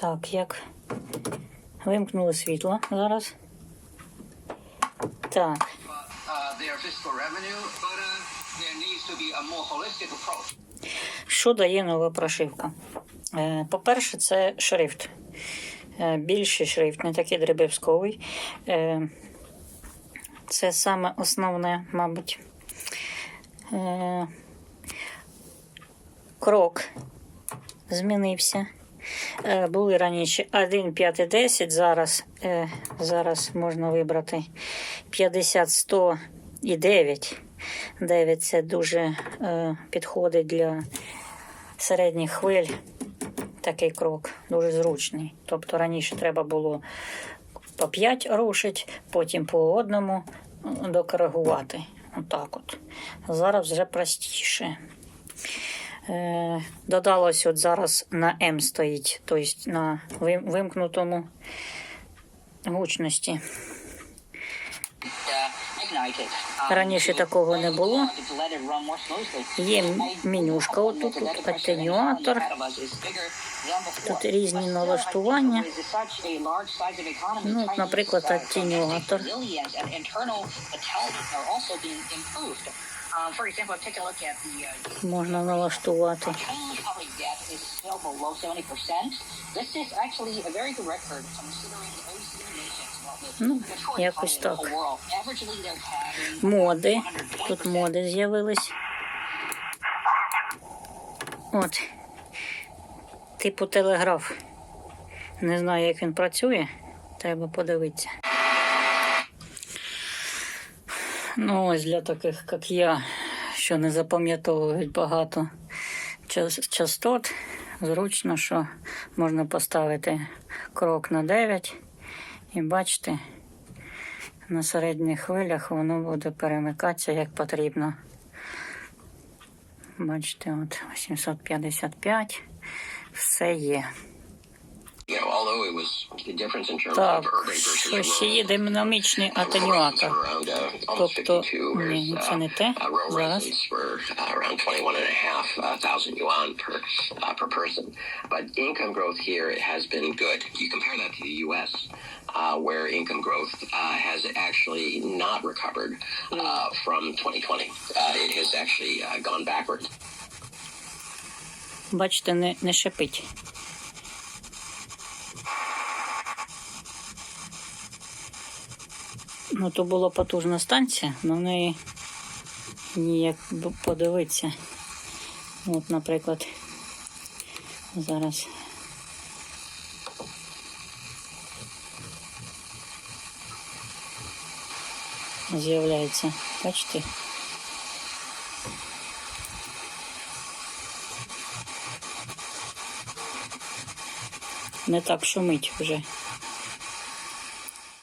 Так, як вимкнули світло зараз. Так, що дає нова прошивка? Е, По-перше, це шрифт. Е, Більший шрифт, не такий дріб'язковий. Е, Це саме основне, мабуть. Крок змінився. Е, Були раніше 1, 5 і 10, зараз, е, зараз можна вибрати 50, 100 і 9. 9 це дуже е, підходить для середніх хвиль. Такий крок дуже зручний. Тобто раніше треба було по 5 рушить, потім по одному докоригувати. Отак от. Зараз вже простіше. Е, додалось от зараз на М стоїть, тобто на вимкнутому гучності. Раніше такого не було. Є менюшка отут, тут атенюатор. Тут різні налаштування. Ну, наприклад, атенюатор. Uh, Можна налаштувати. change of a debt is still below 70%. This is actually a very good record considering the OECD nations. Well, the Ну, якось так. Моди. 120%. Тут моди з'явились. От. Типу телеграф. Не знаю, як він працює. Треба подивитися. Ну, ось для таких, як я, що не запам'ятовують багато частот. Зручно, що можна поставити крок на 9 і бачите, на середніх хвилях воно буде перемикатися як потрібно. Бачите, от 855. Все є. Так, urban versus що ще є rural. динамічний uh, атенюатор. around, uh, almost Тобто, 52, ні, whereas, це не те. uh, rural Зараз. residents were uh, around 21 and a half uh, thousand yuan per, uh, per person. But income growth here has been good. You compare that to the U.S., uh, where income growth uh, has actually not recovered uh, from 2020. Uh, it has actually uh, gone backwards. Бачите, не, не шипить. Ну, то була потужна станція, на неї ніяк подивитися. От, наприклад, зараз. З'являється, бачите? Не так шумить вже.